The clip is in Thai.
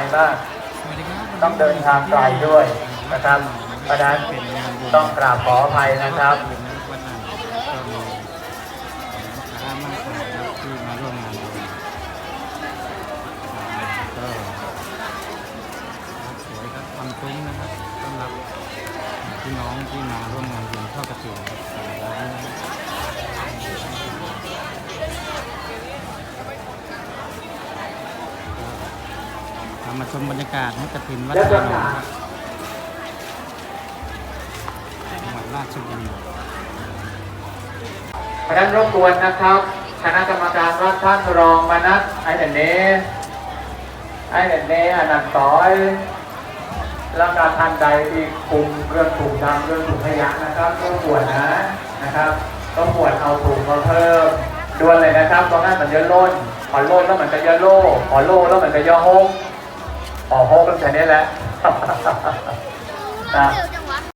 ลมากสวัสดีครับต้องเดินทางไกลด้วยนะครับเพราะฉะนั้นต้องกราบขออภัยนะครับวันนั้นก็มีลูกค้ามากมายครับที่มาร่วมงานบุญก็สวยครับทำซุ้มนะครับต้อนรับพี่น้องที่มาร่วมงานบุญทอดกระถิ่นครับร้านนะครับ เรามาชมบรรยากาศนักกฐินวัดและสก็นถามจังหวัดราชบุรีเพราะฉะนั้นรบกวนนะครับ คณะกรรมการวัดท่านรองมานัดไอ้เดนเน่ไอ้เดนเน่อนันต์ต้อยแล้วการท่านใดที่คุมเรื่องถุงดำเรื่องถุงขยะนะครับต้องปวดนะนะครับต้องปวดเอาถุงมาเพิ่มด่วนเลยนะครับตรงนั้นมันเยอะล้นพอล้นแล้วมันก็เยอะโล่พอโล่แล้วมันก็เยอะโฮก พอโฮกก็แค่นี้แหละ นะ